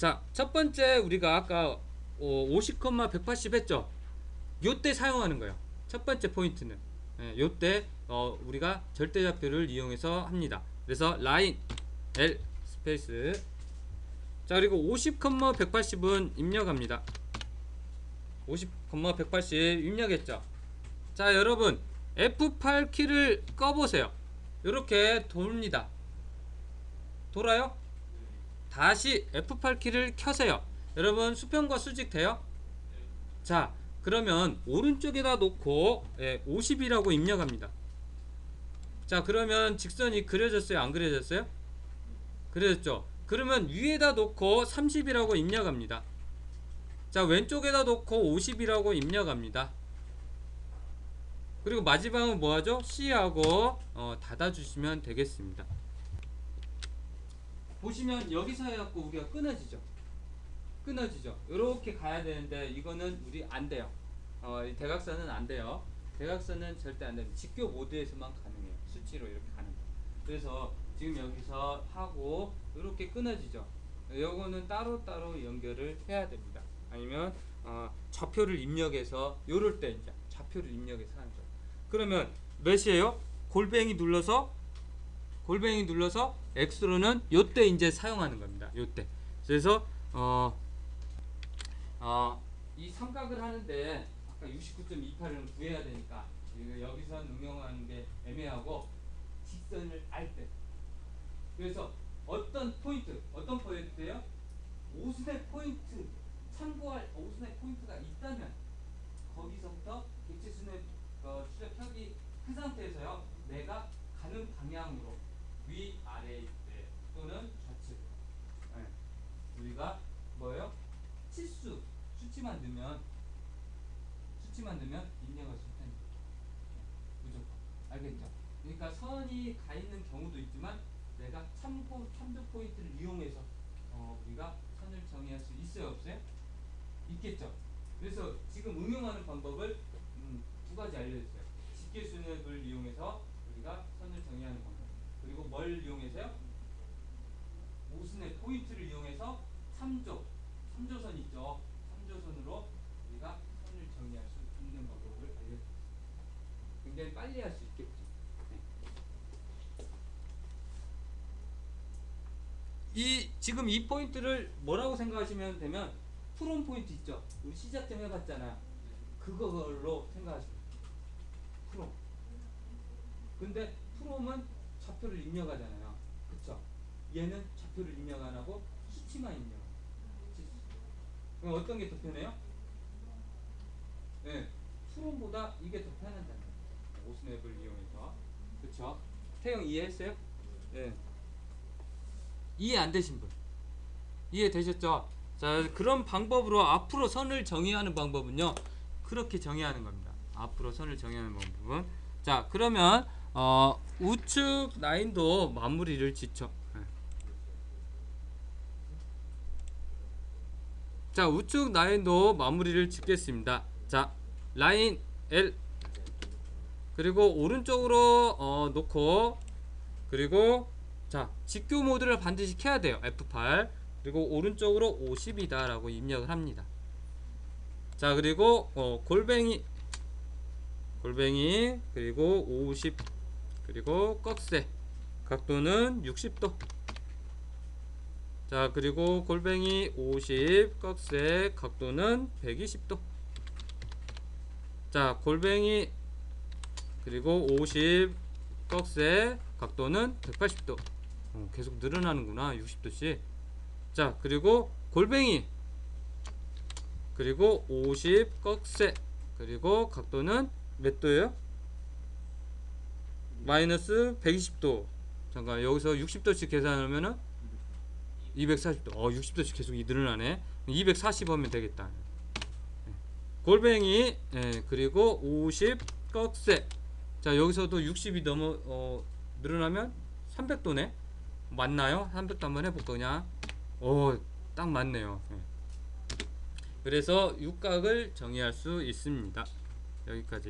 자, 첫 번째 우리가 아까 어, 50,180 했죠. 요때 사용하는 거예요. 첫 번째 포인트는 예, 요때 어, 우리가 절대좌표를 이용해서 합니다. 그래서 라인 L 스페이스 자 그리고 50,180은 입력합니다. 50,180 입력했죠. 자 여러분 F8 키를 꺼보세요. 이렇게 돕니다. 돌아요? 다시 F8 키를 켜세요. 여러분 수평과 수직 돼요? 자 그러면 오른쪽에다 놓고 예, 50이라고 입력합니다. 자 그러면 직선이 그려졌어요? 안 그려졌어요? 그려졌죠? 그러면 위에다 놓고 30이라고 입력합니다. 자 왼쪽에다 놓고 50이라고 입력합니다. 그리고 마지막은 뭐하죠? C하고 어, 닫아주시면 되겠습니다. 보시면 여기서 해갖고 우리가 끊어지죠. 끊어지죠. 이렇게 가야 되는데 이거는 우리 안 돼요. 어, 이 대각선은 안 돼요. 대각선은 절대 안 됩니다. 직교 모드에서만 가능해요. 수치로 이렇게 가는 거. 그래서 지금 여기서 하고 이렇게 끊어지죠. 요거는 따로따로 연결을 해야 됩니다. 아니면 어, 좌표를 입력해서 요럴 때 이제 좌표를 입력해서 하는 거예요. 그러면 몇이에요? 골뱅이 눌러서 골뱅이 눌러서 X로는 요때 이제 사용하는 겁니다. 요때. 그래서 어, 어, 이 삼각을 하는데 아까 69.28을 구해야 되니까 여기서 응용하는 게 애매하고 직선을 알 때. 그래서 어떤 포인트, 어떤 포인트예요? 오순의 포인트, 참고할 오순의 포인트가 있다면 거기서부터 객체순의 어, 추적형이 큰 상태에서요. 내가 가는 방향으로 위 아래일 때 또는 좌측. 네. 우리가 뭐예요? 치수 수치만 넣으면 수치만 넣으면 입력할 수 있다는 거예요. 무조건 알겠죠? 그러니까 선이 가 있는 경우도 있지만 내가 참고 참조 포인트를 이용해서 어, 우리가 선을 정의할 수 있어요 없어요? 있겠죠. 그래서 지금 응용하는 방법을 음, 두 가지 알려줬어요. 직계수neb을 이용해서 우리가 선을 정의하는. 그리고 뭘 이용해서요? 오순의 포인트를 이용해서 3조, 3조선 있죠. 3조선으로 우리가 선을 정의할 수 있는 방법을 알려드렸습니다. 굉장히 빨리 할 수 있겠죠. 네. 이 지금 이 포인트를 뭐라고 생각하시면 되면 프롬 포인트 있죠. 우리 시작점 해봤잖아. 그걸로 생각하시면. 프롬. 근데 프롬은 좌표를 입력하잖아요. 그쵸? 얘는 좌표를 입력 안 하고 수치만 입력. 그럼 어떤 게 더 편해요? 네. 프롬보다 이게 더 편하다는 거예요. 오스맵을 이용해서. 그쵸? 태영 이해했어요? 네. 이해 안 되신 분 이해 되셨죠? 자 그런 방법으로 앞으로 선을 정의하는 방법은요 그렇게 정의하는 겁니다. 앞으로 선을 정의하는 방법은 자 그러면 어, 우측 라인도 마무리를 짓죠. 네. 자 우측 라인도 마무리를 짓겠습니다. 자 라인 L 그리고 오른쪽으로 어, 놓고 그리고 자 직교 모드를 반드시 켜야 돼요 F8 그리고 오른쪽으로 50이다 라고 입력을 합니다 자 그리고 어, 골뱅이 골뱅이 그리고 50 그리고 꺽쇠. 각도는 60도. 자 그리고 골뱅이 50 꺽쇠 각도는 120도. 자 골뱅이 그리고 50 꺽쇠 각도는 180도. 어, 계속 늘어나는구나 60도씩. 자 그리고 골뱅이 그리고 50 꺽쇠 그리고 각도는 몇 도예요? 마이너스 120도. 잠깐 여기서 60도씩 계산하면은 240도. 어 60도씩 계속 이 늘어나네. 240 하면 되겠다. 네. 골뱅이 예, 그리고 50 꺽쇠. 자 여기서도 60이 넘어 어, 늘어나면 300도네. 맞나요? 300도 한번 해볼까 그냥? 오딱 맞네요. 예. 그래서 육각을 정의할 수 있습니다. 여기까지